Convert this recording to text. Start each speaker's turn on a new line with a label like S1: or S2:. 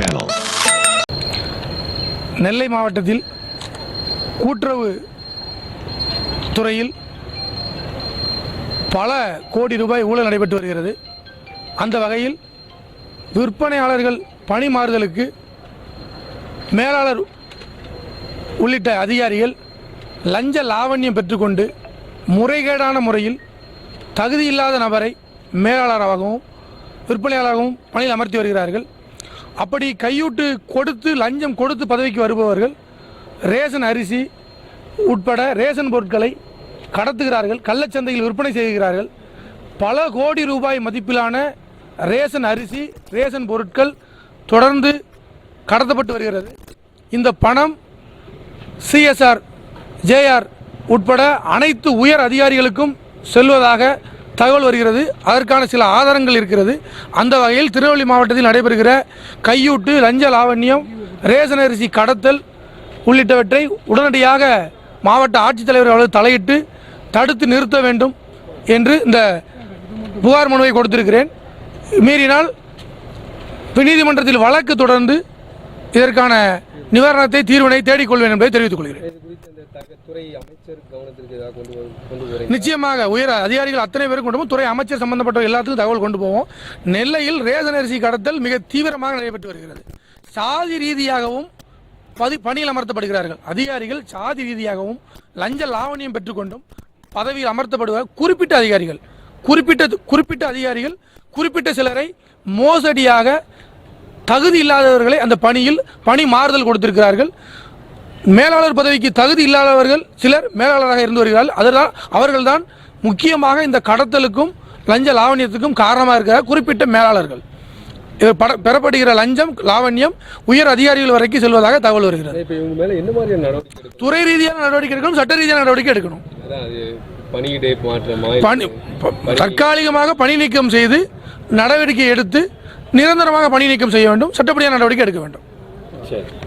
S1: channel.
S2: நெல்லை மாவட்டத்தில் கூட்டுறவு துறையில் பல கோடி ரூபாய் ஊழல் நடைபெற்று வருகிறது அந்த வகையில் விற்பனையாளர்கள் பணி மாறுதலுக்கு மேலாளர் உள்ளிட்ட அதிகாரிகள் லஞ்ச லாவண்யம் பெற்றுக்கொண்டு முறைகேடான முறையில் தகுதியில்லாத நபரை மேலாளராகவும் விற்பனையாளராகவும் பணியில் அமர்த்தி வருகிறார்கள் அப்படி கையூட்டு கொடுத்து லஞ்சம் கொடுத்து பதவிக்கு வருபவர்கள் ரேஷன் அரிசி உட்பட ரேஷன் பொருட்களை கடத்துகிறார்கள் கள்ளச்சந்தையில் விற்பனை செய்கிறார்கள். பல கோடி ரூபாய் மதிப்பிலான ரேஷன் அரிசி ரேஷன் பொருட்கள் தொடர்ந்து கடத்தப்பட்டு வருகிறது. இந்த பணம் சிஎஸ்ஆர் ஜேஆர் உட்பட அனைத்து உயர் அதிகாரிகளுக்கும் செல்வதாக தகவல் வருகிறது. அதற்கான சில ஆதாரங்கள் இருக்கிறது. அந்த வகையில் திருநெல்வேலி மாவட்டத்தில் நடைபெறுகிற கையூட்டு லஞ்ச லாவண்யம் ரேஷன் அரிசி கடத்தல் உள்ளிட்டவற்றை உடனடியாக மாவட்ட ஆட்சித்தலைவர் அவர்கள் தலையிட்டு தடுத்து நிறுத்த வேண்டும் என்று இந்த புகார் மனுவை கொடுத்திருக்கிறேன். மீறினால் நீதிமன்றத்தில் வழக்கு தொடர்ந்து இதற்கான நிவாரணத்தை தீர்வினை தேடிக்கொள்வேன் என்பதை தெரிவித்துக் கொள்கிறேன். நிச்சயமாக உயர் அதிகாரிகள் அத்தனை பேரும் கொண்டு போவோம். துறை அமைச்சர் சம்பந்தப்பட்ட எல்லாத்துக்கும் தகவல் கொண்டு போவோம். நெல்லையில் ரேஷன் அரிசி கடத்தல் மிக தீவிரமாக நடைபெற்று வருகிறது. சாதி ரீதியாகவும் பதி பணியில் அமர்த்தப்படுகிறார்கள். அதிகாரிகள் சாதி ரீதியாகவும் லஞ்ச லாவணியம் பெற்றுக்கொண்டும் பதவியில் அமர்த்தப்படுவ குறிப்பிட்ட அதிகாரிகள் குறிப்பிட்ட குறிப்பிட்ட அதிகாரிகள் குறிப்பிட்ட சிலரை மோசடியாக தகுதி இல்லாதவர்களை அந்த பணியில் பணி மாறுதல் கொடுத்திருக்கிறார்கள். மேலாளர் பதவிக்கு தகுதி இல்லாதவர்கள் சிலர் மேலாளராக இருந்து வருகிறார்கள். அதனால் அவர்கள்தான் முக்கியமாக இந்த கடத்தலுக்கும் லஞ்ச லாவண்யத்துக்கும் காரணமாக இருக்கிற குறிப்பிட்ட மேலாளர்கள். பெறப்படுகிற லஞ்சம் லாவண்யம் உயர் அதிகாரிகள் வரைக்கும் செல்வதாக தகவல் வருகிறது. துறை ரீதியான நடவடிக்கை எடுக்கணும் சட்ட ரீதியான நடவடிக்கை எடுக்கணும்.
S3: பணியிடை
S2: தற்காலிகமாக பணி நீக்கம் செய்து நடவடிக்கை எடுத்து நிரந்தரமாக பணி நீக்கம் செய்ய வேண்டும். சட்டப்படியான நடவடிக்கை எடுக்க வேண்டும்.
S3: சரி.